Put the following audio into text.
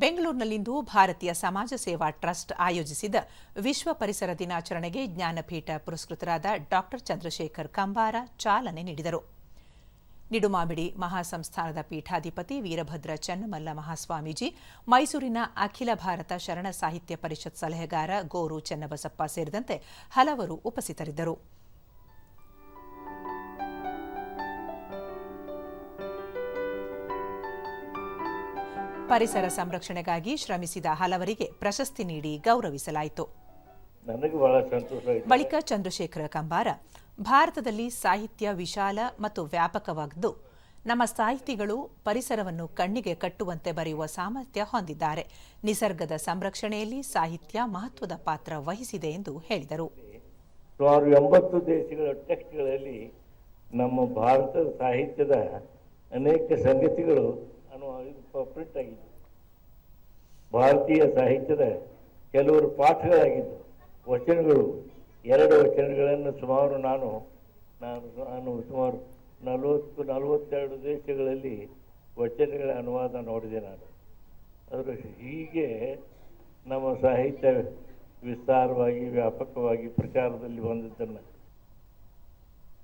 ಬೆಂಗಳೂರಿನಲ್ಲಿಂದು ಭಾರತೀಯ ಸಮಾಜ ಸೇವಾ ಟ್ರಸ್ಟ್ ಆಯೋಜಿಸಿದ ವಿಶ್ವ ಪರಿಸರ ದಿನಾಚರಣೆಗೆ ಜ್ಞಾನಪೀಠ ಪುರಸ್ಕೃತರಾದ ಡಾಕ್ಟರ್ ಚಂದ್ರಶೇಖರ್ ಕಂಬಾರ ಚಾಲನೆ ನೀಡಿದರು. ನಿಡುಮಾಮಿಡಿ ಮಹಾಸಂಸ್ಥಾನದ ಪೀಠಾಧಿಪತಿ ವೀರಭದ್ರ ಚನ್ನಮಲ್ಲ ಮಹಾಸ್ವಾಮೀಜಿ, ಮೈಸೂರಿನ ಅಖಿಲ ಭಾರತ ಶರಣ ಸಾಹಿತ್ಯ ಪರಿಷತ್ ಸಲಹೆಗಾರ ಗೋರು ಚೆನ್ನಬಸಪ್ಪ ಸೇರಿದಂತೆ ಹಲವರು ಉಪಸ್ಥಿತರಿದ್ದರು. ಪರಿಸರ ಸಂರಕ್ಷಣೆಗಾಗಿ ಶ್ರಮಿಸಿದ ಹಲವರಿಗೆ ಪ್ರಶಸ್ತಿ ನೀಡಿ ಗೌರವಿಸಲಾಯಿತು. ಬಳಿಕ ಚಂದ್ರಶೇಖರ ಕಂಬಾರ ಭಾರತದಲ್ಲಿ ಸಾಹಿತ್ಯ ವಿಶಾಲ ಮತ್ತು ವ್ಯಾಪಕವಾಗಿದ್ದು ನಮ್ಮ ಸಾಹಿತಿಗಳು ಪರಿಸರವನ್ನು ಕಣ್ಣಿಗೆ ಕಟ್ಟುವಂತೆ ಬರೆಯುವ ಸಾಮರ್ಥ್ಯ ಹೊಂದಿದ್ದಾರೆ. ನಿಸರ್ಗದ ಸಂರಕ್ಷಣೆಯಲ್ಲಿ ಸಾಹಿತ್ಯ ಮಹತ್ವದ ಪಾತ್ರ ವಹಿಸಿದೆ ಎಂದು ಹೇಳಿದರು. ಸುಮಾರು ಎಂಬತ್ತು ದೇಶಗಳ ಟೆಕ್ಸ್ಟ್ಗಳಲ್ಲಿ ನಮ್ಮ ಭಾರತದ ಸಾಹಿತ್ಯದ ಅನೇಕ ಸಂಗತಿಗಳು ಪ್ರಿಂಟ್ ಆಗಿದ್ದು ಭಾರತೀಯ ಸಾಹಿತ್ಯದ ಕೆಲವರು ಪಾಠಗಳಾಗಿದ್ದು, ವಚನಗಳು, ಎರಡು ವಚನಗಳನ್ನು ಸುಮಾರು ನಾನು ನಾನು ನಾನು ಸುಮಾರು ನಲವತ್ತು, ನಲವತ್ತೆರಡು ದೇಶಗಳಲ್ಲಿ ವಚನಗಳ ಅನುವಾದ ನೋಡಿದೆ ನಾನು. ಅದರ ಹೀಗೆ ನಮ್ಮ ಸಾಹಿತ್ಯ ವಿಸ್ತಾರವಾಗಿ, ವ್ಯಾಪಕವಾಗಿ ಪ್ರಚಾರದಲ್ಲಿ ಬಂದದ್ದನ್ನು